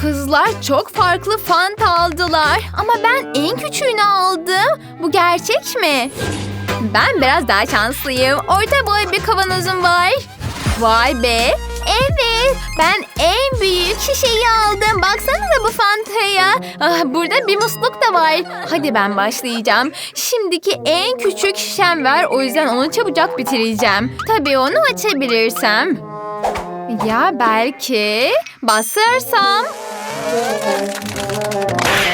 Kızlar çok farklı fanta aldılar ama ben en küçüğünü aldım. Bu gerçek mi? Ben biraz daha şanslıyım. Orta boy bir kavanozum var. Vay be. Evet, ben en büyük şişeyi aldım. Baksanıza bu Fanta'ya. Ah, burada bir musluk da var. Hadi ben başlayacağım. Şimdiki en küçük şişem var. O yüzden onu çabucak bitireceğim. Tabii onu açabilirsem. Ya belki bastırsam.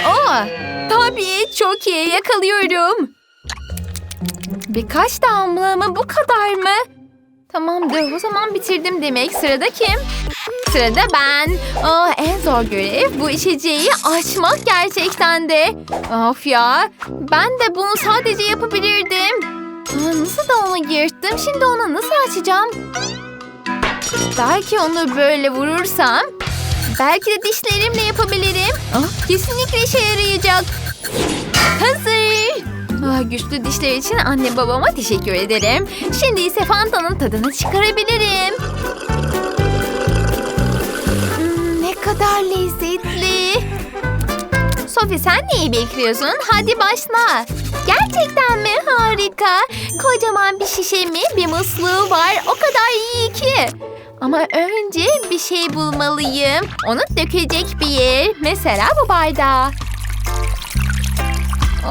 Oh, tabii çok iyi yakalıyorum. Birkaç damla mı bu kadar mı? Tamamdır o zaman bitirdim demek. Sırada kim? Sırada ben. Ah, en zor görev bu içeceği açmak gerçekten de. Of ya ben de bunu sadece yapabilirdim. Aa, nasıl da onu yırttım şimdi onu nasıl açacağım? Belki onu böyle vurursam. Belki de dişlerimle yapabilirim. Ah, kesinlikle işe yarayacak. Hazır. Ah, güçlü dişler için anne babama teşekkür ederim. Şimdi ise Fanta'nın tadını çıkarabilirim. Hmm, ne kadar lezzetli. Sophie sen neyi bekliyorsun? Hadi başla. Gerçekten mi? Harika. Kocaman bir şişe mi? Bir musluğu var. O kadar iyi ki. Ama önce bir şey bulmalıyım. Onu dökecek bir yer. Mesela bu bardağı.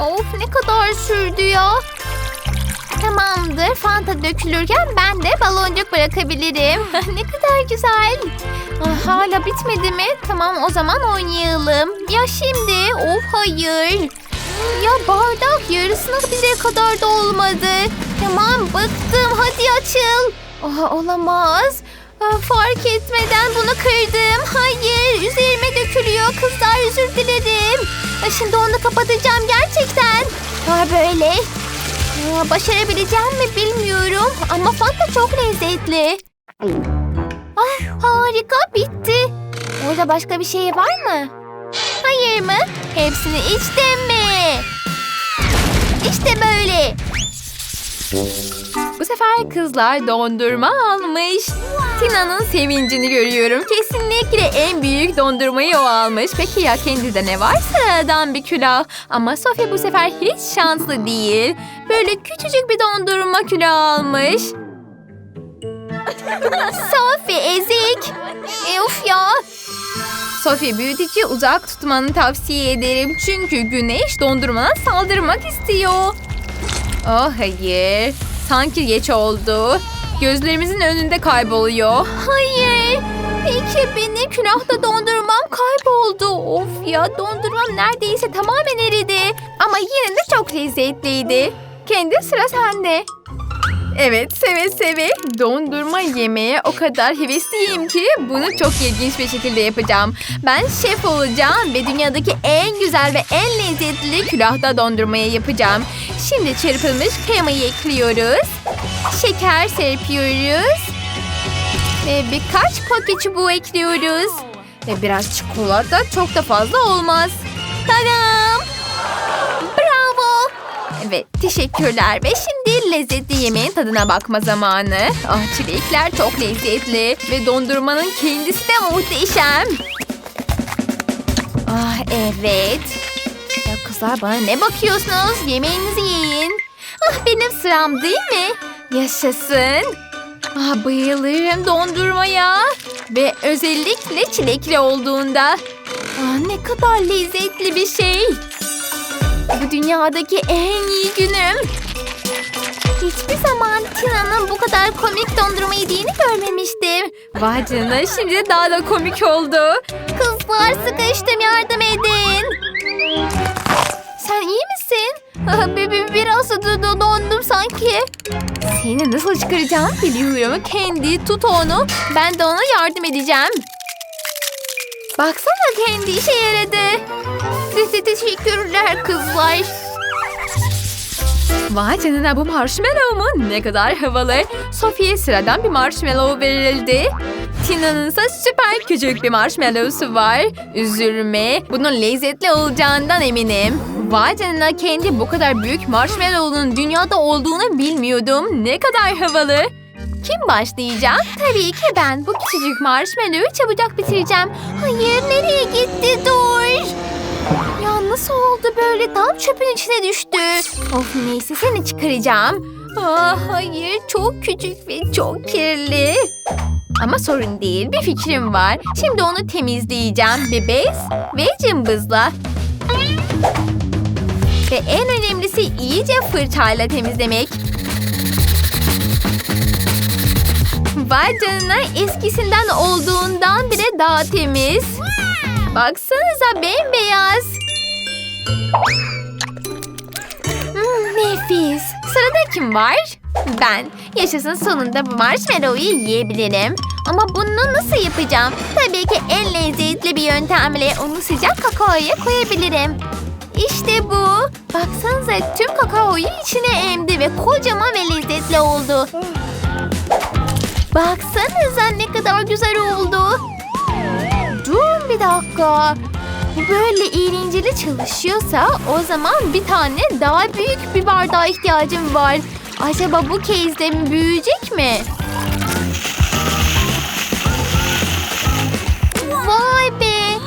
Of ne kadar sürdü ya. Tamamdır. Fanta dökülürken ben de baloncuk bırakabilirim. ne kadar güzel. Ah, hala bitmedi mi? Tamam o zaman oynayalım. Ya şimdi? Of hayır. Ya bardak yarısına bile kadar da olmadı. Tamam bıktım. Hadi açıl. Oha, olamaz. Fark etmeden bunu kırdım. Hayır, üzerime dökülüyor. Kızlar özür dilerim. Şimdi onu kapatacağım gerçekten. Böyle. Başarabileceğim mi bilmiyorum ama Fanta çok lezzetli. Ah, harika bitti. Orada başka bir şey var mı? Hayır mı? Hepsini içtim mi? İşte böyle. Bu sefer kızlar dondurma almış. Tina'nın sevincini görüyorum. Kesinlikle en büyük dondurmayı o almış. Peki ya kendide ne var? Sıradan bir külah. Ama Sofia bu sefer hiç şanslı değil. Böyle küçücük bir dondurma külahı almış. Sophie ezik. E, of ya. Sophie büyüteci uzak tutmanı tavsiye ederim. Çünkü güneş dondurmana saldırmak istiyor. Oh hayır. Sanki geç oldu. Gözlerimizin önünde kayboluyor. Hayır. Peki benim külahta dondurmam kayboldu. Of ya dondurmam neredeyse tamamen eridi. Ama yine de çok lezzetliydi. Kendi sıra sende. Evet seve seve dondurma yemeye o kadar hevesliyim ki bunu çok ilginç bir şekilde yapacağım. Ben şef olacağım ve dünyadaki en güzel ve en lezzetli külahta dondurmayı yapacağım. Şimdi çırpılmış kremayı ekliyoruz. Şeker serpiyoruz. Ve birkaç paket çubuğu ekliyoruz. Ve biraz çikolata çok da fazla olmaz. Tadam! Evet teşekkürler ve şimdi lezzetli yemeğin tadına bakma zamanı. Ah çilekler çok lezzetli ve dondurmanın kendisi de muhteşem. Ah evet. Ya kızlar bana ne bakıyorsunuz? Yemeğinizi yiyin. Ah benim sıram değil mi? Yaşasın. Ah bayılırım dondurmaya. Ve özellikle çilekli olduğunda. Ah ne kadar lezzetli bir şey. Bu dünyadaki en iyi günüm. Hiçbir zaman Tina'nın bu kadar komik dondurma yediğini görmemiştim. Vay canına şimdi daha da komik oldu. Kızlar sıkıştım yardım edin. Sen iyi misin? Ah, bi- Biraz dondum sanki. Seni nasıl çıkaracağım biliyorum. Kendi tut onu. Ben de ona yardım edeceğim. Baksana kendi işe yaradı. Size teşekkürler kızlar. Vay canına bu marshmallow mu? Ne kadar havalı. Sophie'ye sıradan bir marshmallow verildi. Tina'nın ise süper küçük bir marshmallow'su var. Üzülme. Bunun lezzetli olacağından eminim. Vay canına kendi bu kadar büyük marshmallow'un dünyada olduğunu bilmiyordum. Ne kadar havalı. Kim başlayacak? Tabii ki ben. Bu küçücük marshmallow'u çabucak bitireceğim. Hayır nereye gitti dur. Ya nasıl oldu böyle tam çöpün içine düştü. Of neyse seni çıkaracağım. Ah hayır çok küçük ve çok kirli. Ama sorun değil bir fikrim var. Şimdi onu temizleyeceğim bir bez ve cımbızla. Ve en önemlisi iyice fırçayla temizlemek. Vay canına eskisinden olduğundan bile daha temiz. Baksanıza bembeyaz. Hmm, nefis. Sırada kim var? Ben. Yaşasın sonunda bu marshmallow'u yiyebilirim. Ama bunu nasıl yapacağım? Tabii ki en lezzetli bir yöntemle onu sıcak kakaoya koyabilirim. İşte bu. Baksanıza tüm kakaoyu içine emdi ve kocaman ve lezzetli oldu. Baksanıza ne kadar güzel oldu. Durun bir dakika. Böyle eğlenceli çalışıyorsa o zaman bir tane daha büyük bir bardağa ihtiyacım var. Acaba bu kez de mi büyüyecek mi? Vay be!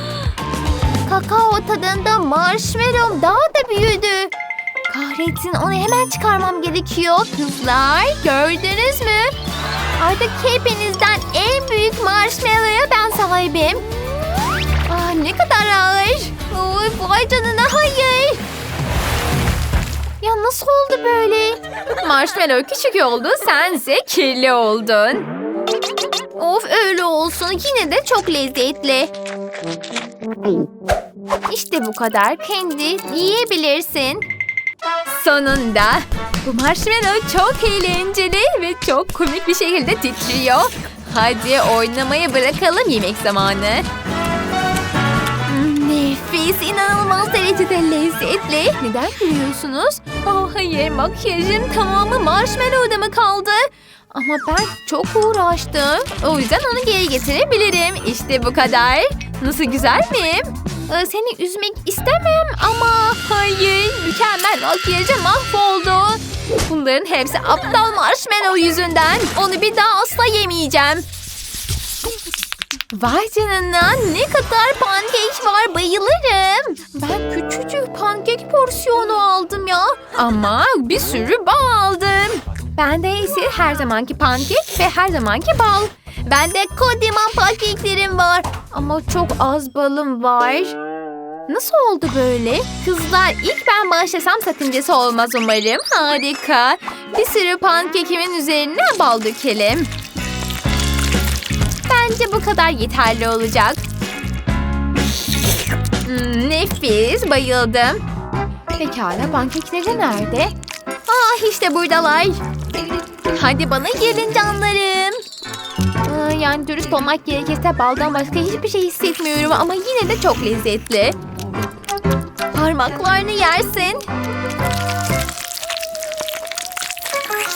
Kakao tadında marshmallow daha da büyüdü. Kahretsin onu hemen çıkarmam gerekiyor. Kızlar gördünüz mü? Artık hepinizden en büyük marshmallow'a ben sahibim. Ah ne kadar ağır. Oy, vay canına hayır. Ya nasıl oldu böyle? Marshmallow küçük oldu, sense kirli oldun. Of öyle olsun. Yine de çok lezzetli. İşte bu kadar. Kendi yiyebilirsin. Sonunda. Bu marshmallow çok eğlenceli ve çok komik bir şekilde titriyor. Hadi oynamayı bırakalım yemek zamanı. Nefis, inanılmaz derecede lezzetli. Neden gülüyorsunuz? Oh hayır, makyajım tamamı marshmallow'da mı kaldı? Ama ben çok uğraştım. O yüzden onu geri getirebilirim. İşte bu kadar. Nasıl güzel miyim? Ee, Seni üzmek istemem ama hayır. Mükemmel makyajım mahvoldu. Bunların hepsi aptal marshmallow yüzünden. Onu bir daha asla yemeyeceğim. Vay canına ne kadar pankek var bayılırım. Ben küçücük pankek porsiyonu aldım ya. Ama bir sürü bal aldım. Bende ise her zamanki pankek ve her zamanki bal. Bende kocaman pankeklerim var. Ama çok az balım var. Nasıl oldu böyle? Kızlar ilk ben başlasam sakıncası olmaz umarım. Harika. Bir sürü pankekimin üzerine bal dökelim. Bence bu kadar yeterli olacak. Hmm, nefis, bayıldım. Pekala, pankekleri nerede? Ah, işte buradalar. Hadi bana gelin canlarım. Yani dürüst olmak gerekirse baldan başka hiçbir şey hissetmiyorum ama yine de çok lezzetli. Parmaklarını yersin.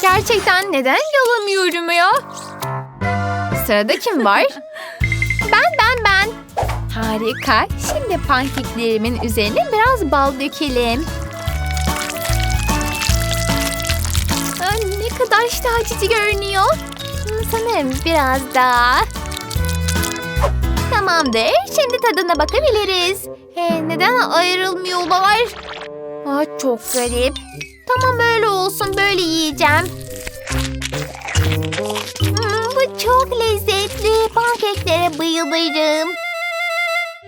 Gerçekten neden yalamıyorum ya? Sırada kim var? Ben ben ben. Harika. Şimdi pankeklerimin üzerine biraz bal dökelim. Aa, ne kadar iştah görünüyor. Sanırım biraz daha. Tamamdır. Şimdi tadına bakabiliriz. He, neden ayrılmıyorlar? Aa, çok garip. Tamam öyle olsun. Böyle yiyeceğim. Hmm, bu çok lezzetli. Pankeklere bayılırım.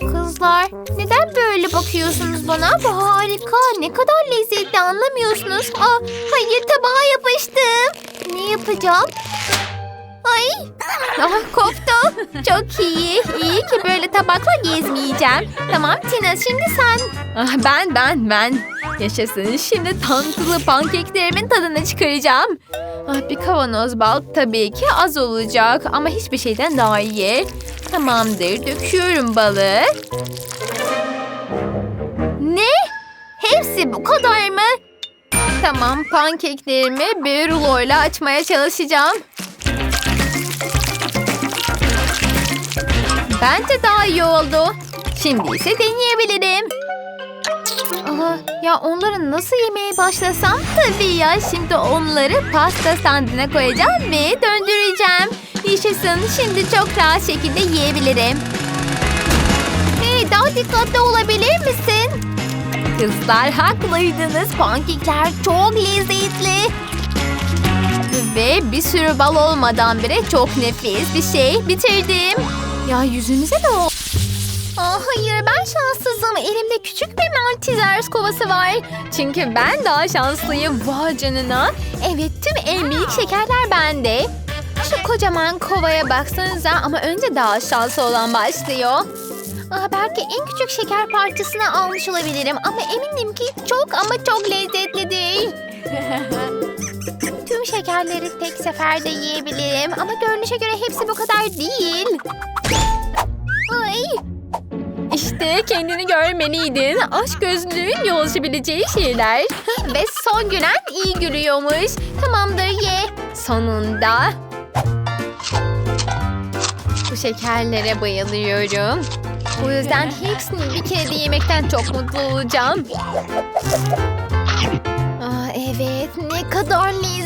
Kızlar neden böyle bakıyorsunuz bana? Bu harika. Ne kadar lezzetli anlamıyorsunuz. Aa, hayır tabağa yapıştım. Ne yapacağım? Ay ah, koptu. Çok iyi. İyi ki böyle tabakla gezmeyeceğim. Tamam Tina şimdi sen. Ah, ben ben ben. Yaşasın. Şimdi tantılı pankeklerimin tadını çıkaracağım. Ah, bir kavanoz bal tabii ki az olacak ama hiçbir şeyden daha iyi. Tamamdır. Döküyorum balı. Ne? Hepsi bu kadar mı? Tamam pankeklerimi bir ruloyla açmaya çalışacağım. Bence daha iyi oldu. Şimdi ise deneyebilirim. Aa, ya onları nasıl yemeye başlasam? Tabii ya şimdi onları pasta standına koyacağım ve döndüreceğim. Yaşasın şimdi çok rahat şekilde yiyebilirim. Hey daha dikkatli olabilir misin? Kızlar haklıydınız. Pankekler çok lezzetli. Ve bir sürü bal olmadan bile çok nefis bir şey bitirdim. Ya yüzünüze ne oldu? Aa, hayır ben şanssızım. Elimde küçük bir Maltesers kovası var. Çünkü ben daha şanslıyım. Vay canına. Evet tüm en büyük şekerler bende. Şu kocaman kovaya baksanıza ama önce daha şanslı olan başlıyor. Aa, belki en küçük şeker parçasını almış olabilirim ama eminim ki çok ama çok lezzetlidir. Şekerleri tek seferde yiyebilirim ama görünüşe göre hepsi bu kadar değil. Ay. İşte kendini görmeliydin. Aşk gözlüğün yol açabileceği şeyler. Ve son gülen iyi gülüyormuş. Tamamdır ye. Sonunda. Bu şekerlere bayılıyorum. Bu yüzden hepsini bir kere de yemekten çok mutlu olacağım. Aa, evet ne kadar lezzetli.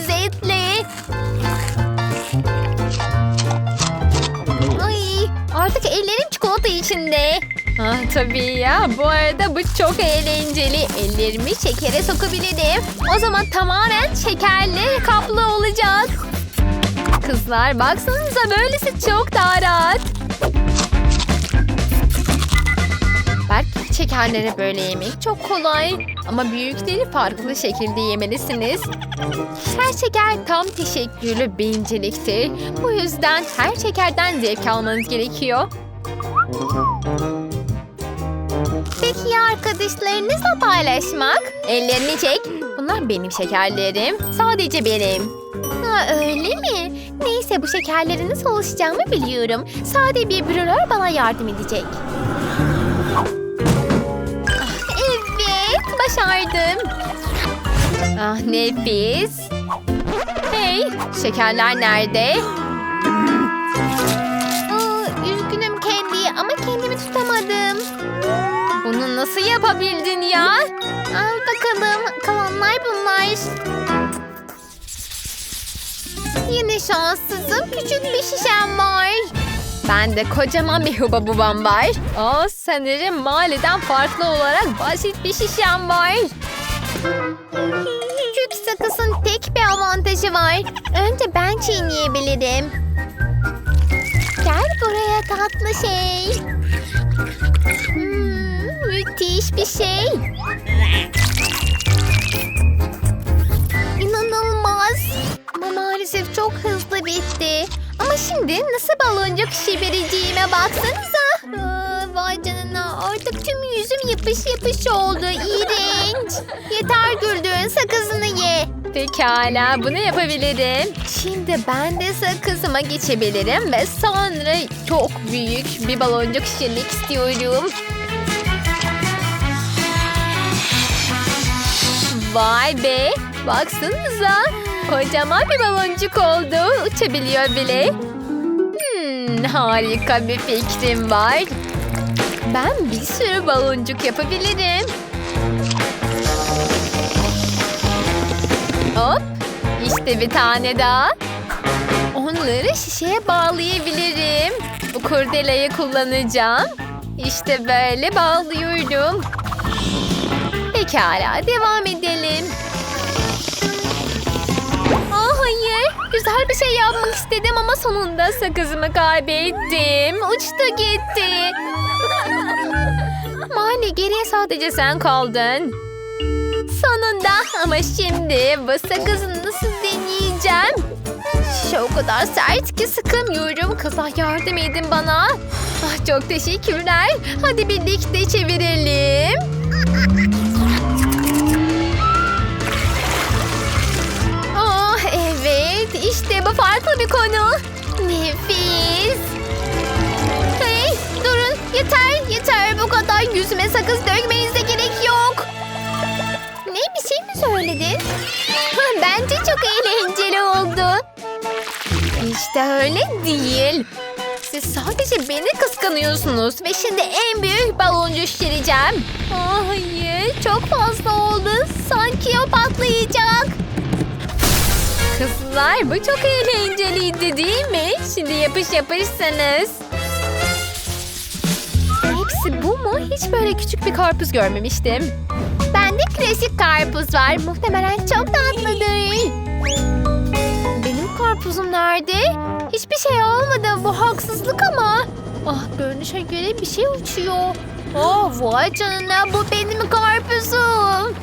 Artık ellerim çikolata içinde. Ah, tabii ya. Bu arada bu çok eğlenceli. Ellerimi şekere sokabilirim. O zaman tamamen şekerle kaplı olacak. Kızlar baksanıza böylesi çok daha rahat. Şekerleri böyle yemek çok kolay. Ama büyükleri farklı şekilde yemelisiniz. Her şeker tam teşekkürlü bir inceliktir. Bu yüzden her şekerden zevk almanız gerekiyor. Peki ya arkadaşlarınızla paylaşmak? Ellerini çek. Bunlar benim şekerlerim. Sadece benim. Ha, öyle mi? Neyse bu şekerlerin nasıl oluşacağımı biliyorum. Sade bir brülör bana yardım edecek. Ah nefis. Hey, şekerler nerede? Üzgünüm kendi ama kendimi tutamadım. Bunu nasıl yapabildin ya? Al bakalım. Kalanlar bunlar. Yine şanssızım. Küçük bir şişem var. Ben de kocaman bir huba bubam var. Aa, sanırım mahalleden farklı olarak basit bir şişem var. Sakızın tek bir avantajı var. Önce ben çiğneyebilirim. Gel buraya tatlı şey. Hmm, müthiş bir şey. İnanılmaz. Ama maalesef çok hızlı bitti. Ama şimdi nasıl baloncuk şişireceğime baksanıza. Aa, vay canına tüm yüzüm yapış yapış oldu. İğrenç. Yeter güldüğün sakızını ye. Pekala bunu yapabilirim. Şimdi ben de sakızıma geçebilirim ve sonra çok büyük bir baloncuk şişirmek istiyorum. Vay be! Baksanıza! Kocaman bir baloncuk oldu. Uçabiliyor bile. Hmm, harika bir fikrim var. Ben bir sürü baloncuk yapabilirim. Hop! İşte bir tane daha. Onları şişeye bağlayabilirim. Bu kurdelayı kullanacağım. İşte böyle bağlıyorum. Pekala devam edelim. Aa hayır. Güzel bir şey yapmak istedim ama sonunda sakızımı kaybettim. Uçtu gitti. Mali geriye sadece sen kaldın. Sonunda ama şimdi bu sakızı nasıl deneyeceğim? Şişe o kadar sert ki sıkamıyorum. Kızlar yardım edin bana. Ah, çok teşekkürler. Hadi birlikte çevirelim. Yüzüme sakız dökmenize gerek yok. Ne bir şey mi söyledin? Bence çok eğlenceli oldu. İşte öyle değil. Siz sadece beni kıskanıyorsunuz ve şimdi en büyük baloncu şişireceğim. Ah, hayır, çok fazla oldu. Sanki o patlayacak. Kızlar bu çok eğlenceliydi değil mi? Şimdi yapış yapışsınız. Hepsi bu mu? Hiç böyle küçük bir karpuz görmemiştim. Bende klasik karpuz var. Muhtemelen çok tatlıdır. Benim karpuzum nerede? Hiçbir şey olmadı. Bu haksızlık ama. Ah görünüşe göre bir şey uçuyor. Oh vay canına bu benim karpuzum.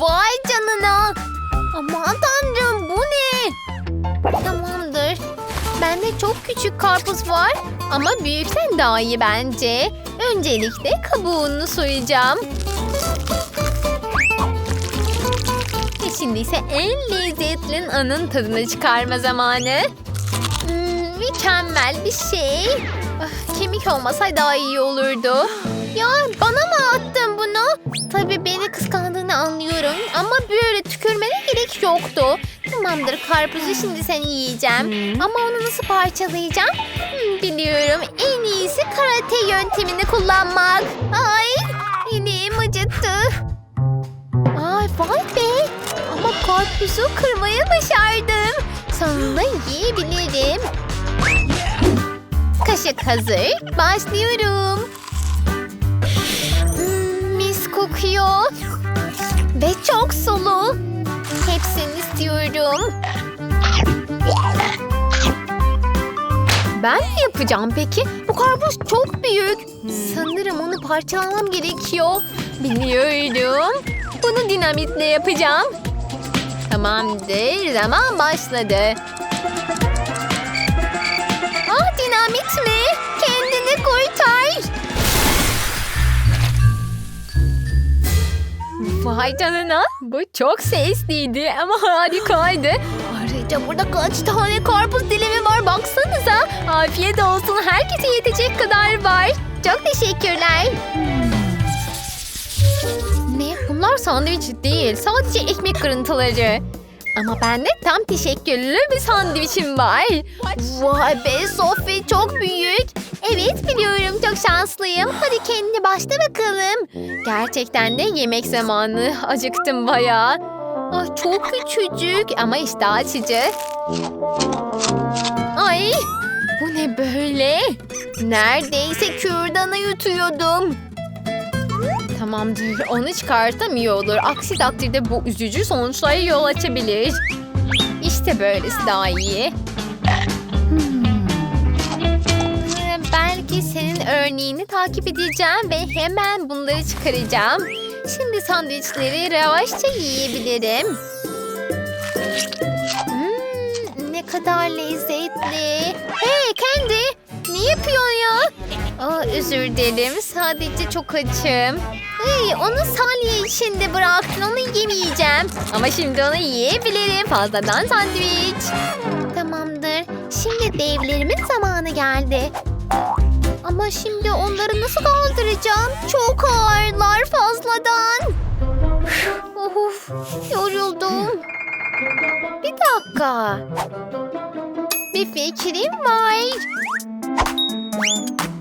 Vay canına. Aman tanrım bu ne? Tamamdır. Bende çok küçük karpuz var ama büyükten daha iyi bence. Öncelikle kabuğunu soyacağım. Ve şimdi ise en lezzetli anın tadını çıkarma zamanı. Hmm, mükemmel bir şey. Ah, kemik olmasaydı daha iyi olurdu. Ya bana mı attın bunu? Tabii beni kıskandığını anlıyorum ama böyle tükürmene gerek yoktu. Tamamdır karpuzu şimdi seni yiyeceğim. Ama onu nasıl parçalayacağım? Hmm, biliyorum en iyisi karate yöntemini kullanmak. Ay ineğim acıttı. Ay vay be. Ama karpuzu kırmayı başardım. Sonunda yiyebilirim. Kaşık hazır. Başlıyorum. Hmm, mis kokuyor. Ve çok sulu. Hepsini istiyorum. Ben mi yapacağım peki? Bu karpuz çok büyük. Sanırım onu parçalamam gerekiyor. Biliyorum. Bunu dinamitle yapacağım. Tamamdır. Zaman başladı. Ah dinamit mi? Vay canına. Bu çok sesliydi ama harikaydı. Ayrıca burada kaç tane karpuz dilimi var baksanıza. Afiyet olsun. Herkese yetecek kadar var. Çok teşekkürler. Ne? Bunlar sandviç değil. Sadece ekmek kırıntıları. Ama bende tam teşekküllü bir sandviçim var. Vay be Sophie çok büyük. Evet biliyorum çok şanslıyım. Hadi kendine başla bakalım. Gerçekten de yemek zamanı. Acıktım bayağı. Ah, çok küçücük ama işte açıcı. Ay bu ne böyle? Neredeyse kürdanı yutuyordum. Tamamdır. Onu çıkarsam iyi olur. Aksi takdirde bu üzücü sonuçlara yol açabilir. İşte böylesi daha iyi. Örneğini takip edeceğim ve hemen bunları çıkaracağım. Şimdi sandviçleri yavaşça yiyebilirim. Hmm, ne kadar lezzetli. Hey Kendi, ne yapıyorsun ya? Aa, özür dilerim. Sadece çok açım. Hey, onu salya içinde bıraktın. Onu yemeyeceğim. Ama şimdi onu yiyebilirim. Fazladan sandviç. Tamamdır. Şimdi devlerimin zamanı geldi. Ama şimdi onları nasıl kaldıracağım? Çok ağırlar fazladan. Of, yoruldum. Bir dakika. Bir fikrim var.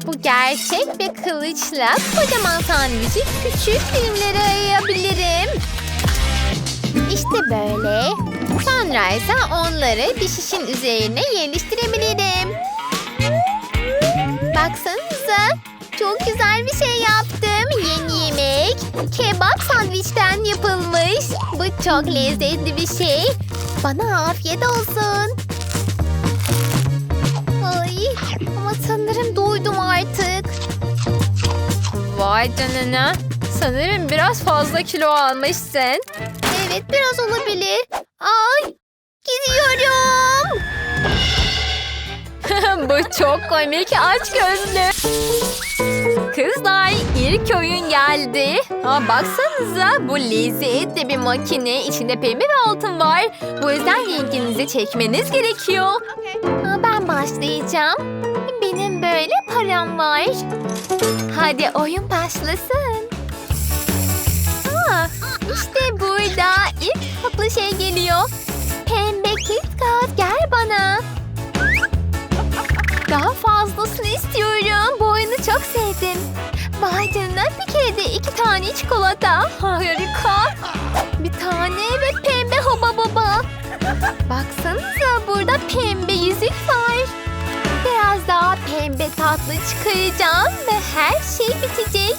Bu gerçek ve kılıçla kocaman sandviçi küçük dilimlere ayırabilirim. İşte böyle. Sonra ise onları bir şişin üzerine yerleştirebilirim. Baksanıza. Çok güzel bir şey yaptım. Yeni yemek. Kebap sandviçten yapılmış. Bu çok lezzetli bir şey. Bana afiyet olsun. Ay ama sanırım doydum artık. Vay canına. Sanırım biraz fazla kilo almışsın. Evet biraz olabilir. Ay gidiyorum. Bu çok komik aç gözlü. Kızlar ilk oyun geldi. Aa, baksanıza bu lezzetli bir makine. İçinde pembe ve altın var. Bu yüzden ilginizi çekmeniz gerekiyor. Aa, ben başlayacağım. Benim böyle param var. Hadi oyun başlasın. Aa, işte burada ilk tatlı şey geliyor. Pembe kit Tina. Daha fazlasını istiyorum. Bu oyunu çok sevdim. Vay bir kere de iki tane çikolata. Harika. Bir tane ve pembe hoba baba. Baksanıza burada pembe yüzük var. Biraz daha pembe tatlı çıkaracağım ve her şey bitecek.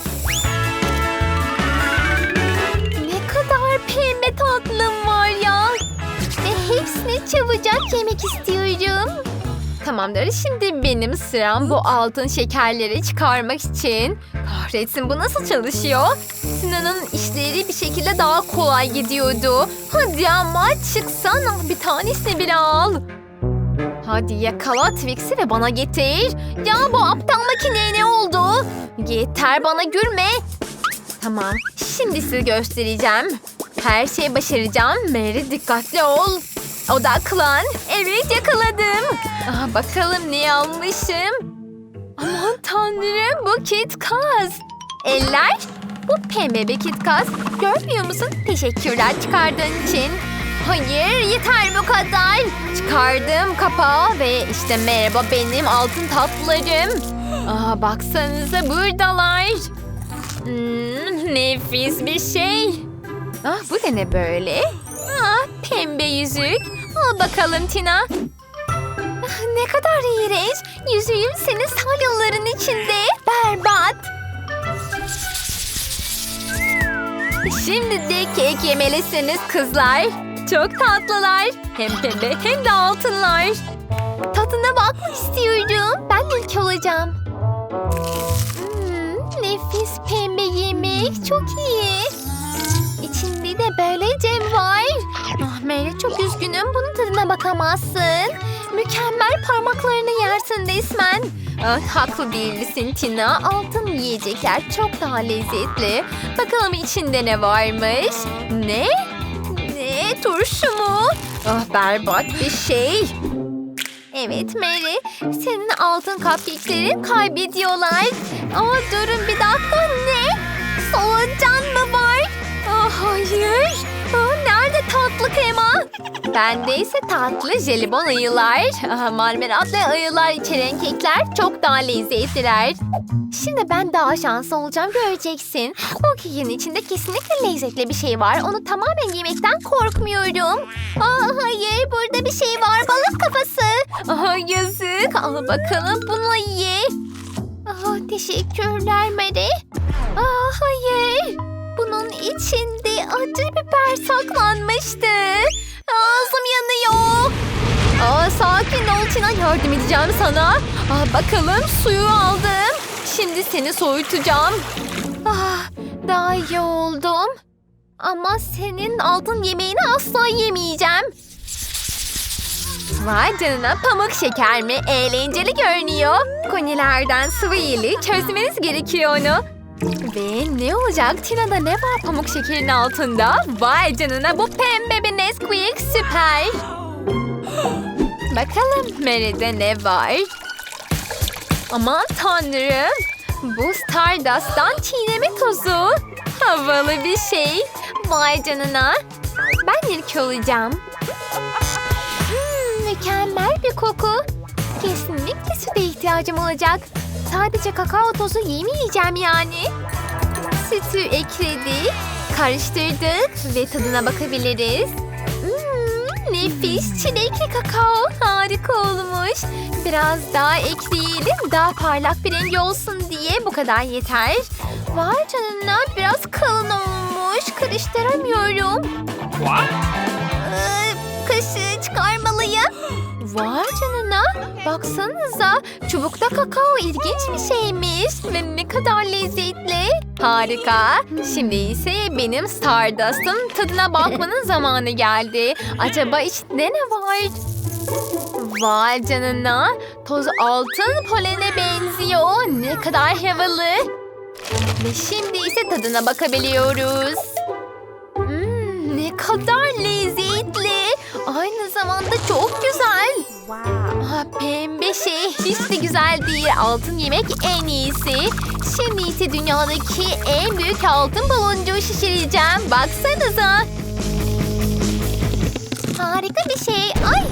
Ne kadar pembe tatlım var ya. Ve hepsini çabucak yemek istiyorum. Tamamdır. Şimdi benim sıram bu altın şekerleri çıkarmak için. Kahretsin bu nasıl çalışıyor? Sinan'ın işleri bir şekilde daha kolay gidiyordu. Hadi ama çıksana bir tanesini bile al. Hadi yakala Twix'i ve bana getir. Ya bu aptal makineye ne oldu? Yeter bana gülme. Tamam şimdi size göstereceğim. Her şeyi başaracağım. Mary dikkatli ol. Odaklan. Evet yakaladım. Aa, bakalım ne almışım. Aman tanrım bu Kit Kat. Eller. Bu pembe bir Kit Kat. Görmüyor musun? Teşekkürler çıkardığın için. Hayır yeter bu kadar. Çıkardım kapağı ve işte merhaba benim altın tatlılarım. Aa, baksanıza buradalar. Hmm, nefis bir şey. Ah, bu da ne böyle? Ah, pembe yüzük. Al bakalım Tina. Ne kadar iğrenç. Yüzüğüm senin salyaların içinde. Berbat. Şimdi de kek yemelisiniz kızlar. Çok tatlılar. Hem pembe hem de altınlar. Tadına bakmak istiyorum. Ben ilk olacağım. Hmm, nefis pembe yemek. Çok iyi. İçinde de böyle cem var. Ah Mary çok üzgünüm. Bunun tadına bakamazsın. Mükemmel parmaklarını yersin resmen. Ah, haklı değilsin Tina. Altın yiyecekler çok daha lezzetli. Bakalım içinde ne varmış? Ne? Ne? Turşu mu? Ah berbat bir şey. Evet Mary, senin altın cupcake'lerin kaybediyorlar. Aa durun bir dakika ne? Solucan hayır. Aa, nerede tatlı krema? Bende ise tatlı jelibon ayılar. Aa, marmelatlı ayılar içeren kekler çok daha lezzetliler. Şimdi ben daha şanslı olacağım göreceksin. Bu kekin içinde kesinlikle lezzetli bir şey var. Onu tamamen yemekten korkmuyorum. Aa, hayır burada bir şey var balık kafası. Aa, yazık. Al bakalım bununla ye. Aa, teşekkürler Mary. Aa, hayır. Bunun içinde acı biber saklanmıştı. Ağzım yanıyor. Aa, sakin ol Tina yardım edeceğim sana. Aa, bakalım suyu aldım. Şimdi seni soğutacağım. Ah, daha iyi oldum. Ama senin altın yemeğini asla yemeyeceğim. Vay canına pamuk şeker mi? Eğlenceli görünüyor. Konilerden sıvı ili çözmeniz gerekiyor onu. Ve ne olacak? Tina'da ne var pamuk şekerin altında? Vay canına bu pembe bir Nesquik süper. Bakalım Mary'de ne var? Aman tanrım. Bu Stardust'tan çiğneme tozu. Havalı bir şey. Vay canına. Ben ilk olacağım. Hmm, mükemmel bir koku. Kesinlikle süte ihtiyacım olacak. Sadece kakao tozu yemeyeceğim yani. Sütü ekledik, karıştırdık ve tadına bakabiliriz. Hmm, nefis çilekli kakao harika olmuş. Biraz daha ekleyelim daha parlak bir rengi olsun diye bu kadar yeter. Vay canına biraz kalın olmuş karıştıramıyorum. Ee, Vay canına. Baksanıza. Çubukta kakao ilginç bir şeymiş. Ve ne kadar lezzetli. Harika. Şimdi ise benim Stardust'ın tadına bakmanın zamanı geldi. Acaba içinde ne var? Vay canına. Toz altın polene benziyor. Ne kadar havalı. Ve şimdi ise tadına bakabiliyoruz. Hmm, ne kadar lezzetli. Aynı zamanda çok güzel. Aha, pembe şey hiç de güzel değil. Altın yemek en iyisi. Şimdi ise dünyadaki en büyük altın baloncuğu şişireceğim. Baksanıza. Harika bir şey. Ay.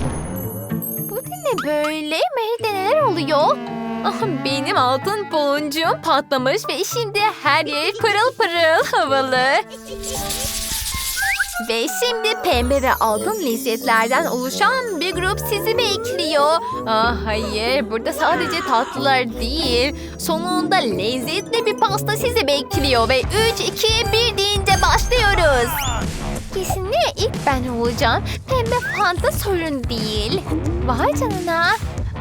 Bu ne böyle? Mary'de neler oluyor? Ah, benim altın boncuğum patlamış ve şimdi her yer pırıl pırıl havalı. Ve şimdi pembe ve altın lezzetlerden oluşan bir grup sizi bekliyor. Ah hayır, burada sadece tatlılar değil. Sonunda lezzetli bir pasta sizi bekliyor. Ve 3, 2, 1 deyince başlıyoruz. Kesinlikle ilk ben olacağım. Pembe fanta sorun değil. Vay canına.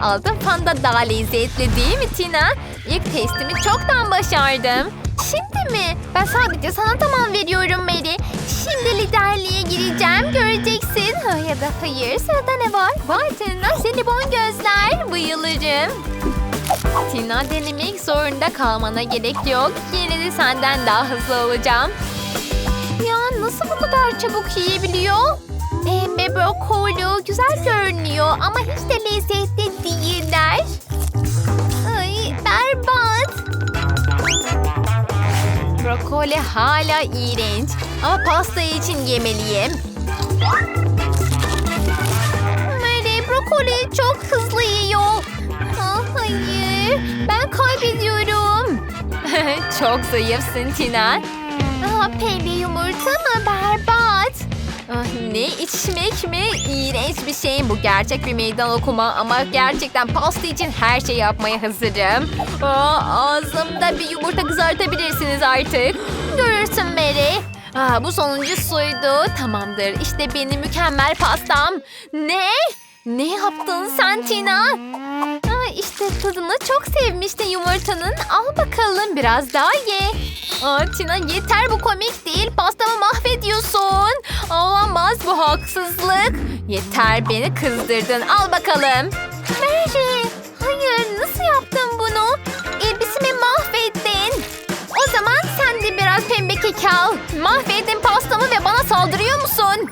Altın fanta daha lezzetli değil mi Tina? İlk testimi çoktan başardım. Şimdi mi? Ben sadece sana tamam veriyorum Mary. Şimdi liderliğe gireceğim göreceksin. Ha, ya da hayır sırada ne var? Vay canına seni bon gözler. Bayılırım. Tina denemek zorunda kalmana gerek yok. Yine de senden daha hızlı olacağım. Ya nasıl bu kadar çabuk yiyebiliyor? Pembe brokoli güzel görünüyor ama hiç de lezzetli değiller. Ay berbat. Brokoli hala iğrenç ama pasta için yemeliyim. Mary brokoli çok hızlı yiyor. Ah, hayır ben kaybediyorum. çok zayıfsın Tina. Aa, pembe yumurta mı? Berbat. Ah, ne içmek mi? İğrenç bir şey. Bu gerçek bir meydan okuma ama gerçekten pasta için her şeyi yapmaya hazırım. Aa, ağzımda bir yumurta kızartabilirsiniz artık. Görürsün Mary. Aa, bu sonuncusuydu. Tamamdır. İşte benim mükemmel pastam. Ne? Ne yaptın sen Tina? Aa, işte tadını çok sevmiştin yumurtanın. Al bakalım biraz daha ye. Aa, Tina yeter bu komik değil. Pastamı mahvediyorsun. Olamaz bu haksızlık. Yeter beni kızdırdın. Al bakalım. Mary. Hayır nasıl yaptın bunu? Elbisemi mahvettin. O zaman sen de biraz pembe kek al. Mahvettin pastamı ve